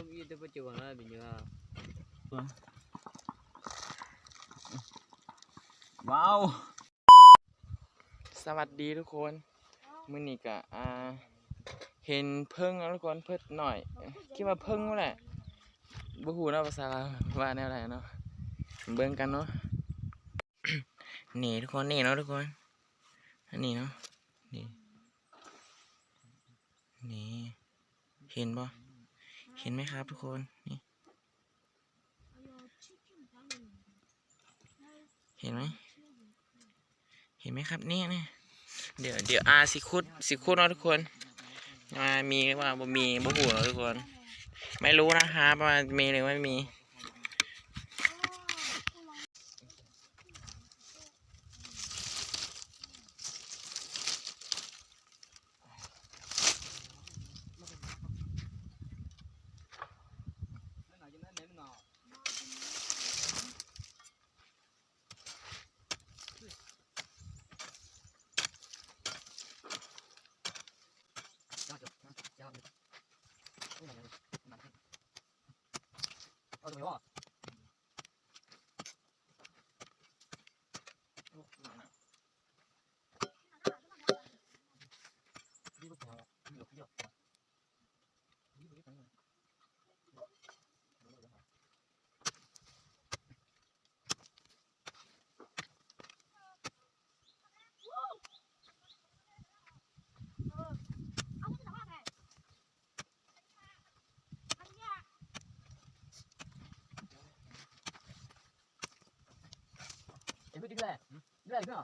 ต้มอีแต่ปัจจุบันน่ะเป็นยังไงว้าวสวัสดีทุกคนมื้อนี้ก็อ่าเห็นเพิ่งแล้วทุกคนเพิ่นหน่อย คิดว่าเพิ่งนั่นแหละบ่ฮู้เนาะภาษาลาวว่าแนวใดเนาะเบิ่งกันเนาะ นี่ทุกคนนี่เนาะทุกคนอันนี้เนาะนี่นี่เห็นบ่ เห็นไหมครับทุกคนนี่เห็นไหมเห็นไหมครับนี่เนี่เดี๋ยวเดี๋ยวอาสิคุดสิคุดเนาะทุกคนมามีหรือว่าบ่มีบ่หูเนาะทุกคน ไม่รู้นะครับว่ามีหรือไม่มี 没忘。ഇതില്ലേ ഇതിലായിരിക്കണോ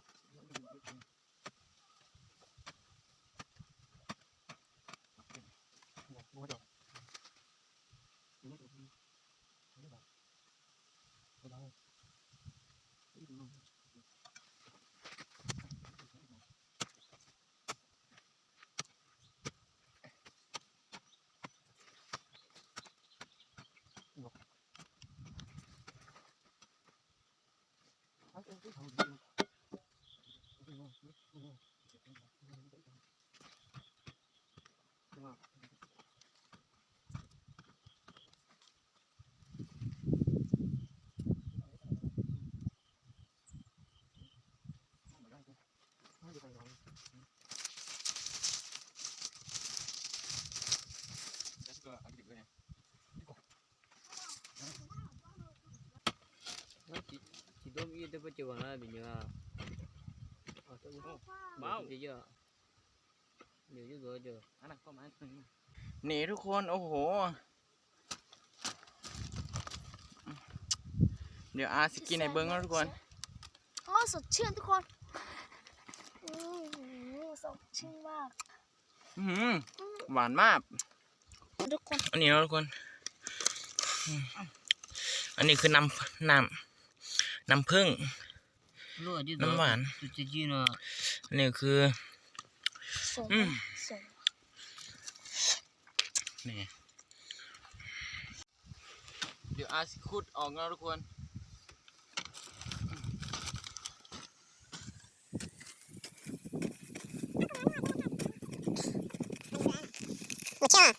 Dom iya dapat coba lah binya. Bau. Iya. Dia juga aja. Anak kau main. Nih tuh kon, oh ho. เยอะเดี๋ยวจะเจอนี่ทุกคนโอ้โหเดี๋ยวอาสิกินในเบิ้งแล้วทุกคนอ๋อสดชื่นทุกคนอือสดชื่นมากอื้อหือหวานมาก ทุกคน อันนี้เนาะทุกคนอืมอันนี้คือน้ำน้ำน้ำผึ้งรู้อะที่น้ำหวานจุดจีนอะอันนี้คือสดอืมสดนี่เดี๋ยวอาสิคุดออกแล้วทุกคน được chưa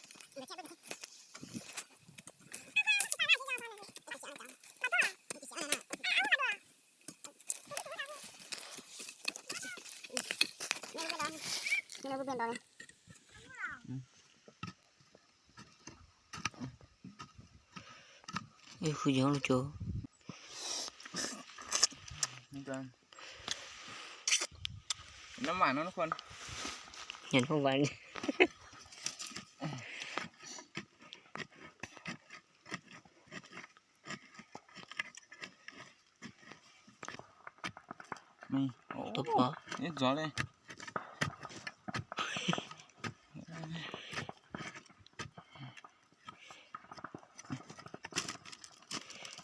Ini bukan dong. Eh, hujan lucu. Nó mà nó nó khuôn Nhìn không vậy นเนาะทุกคน เห็นพวกวัน นี่โอ้ ตุ๊บปะ นี่จ่อเลย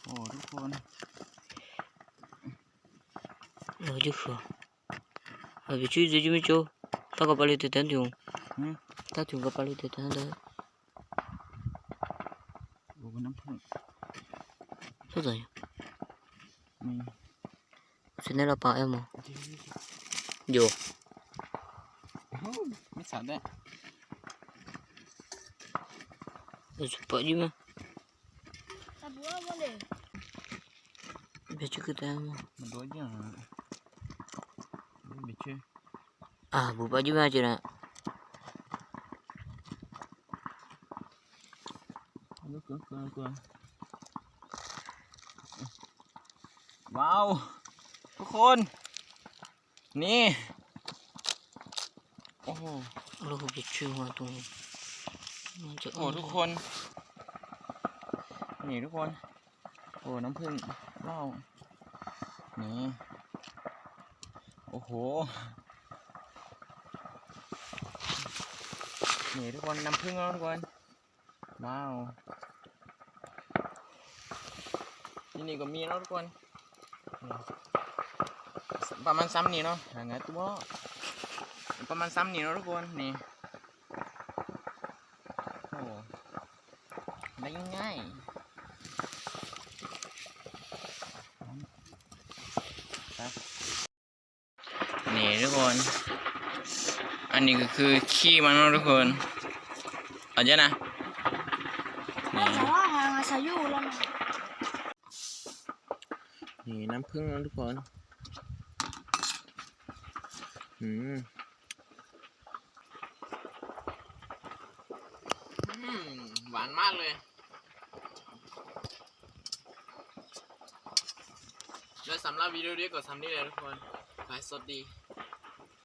โอ้ทุกคน รู้จักเหรอเอาไปช่วยจะไม่ช่วยถ้าก็ไปเลยแต่ตั้งถึง อืม ถ้าถึงก็ไปเลยแต่ตั้งได้ โอ้น้ำผึ้ง สุดท้าย นี่ ฉันได้รั 存在了保安吗？有没啥的那是包 Dio. 不要 sumpah, Jimin. Saya buang Wow. ทุกคน นี่ โอ้โหลูกจะชื่อว่าตรงนี้โอ้ทุกคน นี่ทุกคน โอ้น้ำผึ้งเล่านี่โอ้โห นี่ทุกคนน้ำผึ้งแล้วทุกคน ว้าวที่นี่ก็มีแล้วทุกคน ประมาณซ้ำนี่เนาะหางไงตัวประมาณซ้ำนี่เนาะทุกคนนี่โอ้ได้ง่ายนี่ทุกคน อันนี้ก็คือขี้มันเนาะทุกคนเอาเยอะนะว่าแต่ว่าหางอาศัยอยู่แล้วนะนี่น้ำผึ้งนะทุกคน อืมอืมหวานมากเลยและสำหรับวิดีโอนี้ก็ทำนี้เลยทุกคนไปสดดี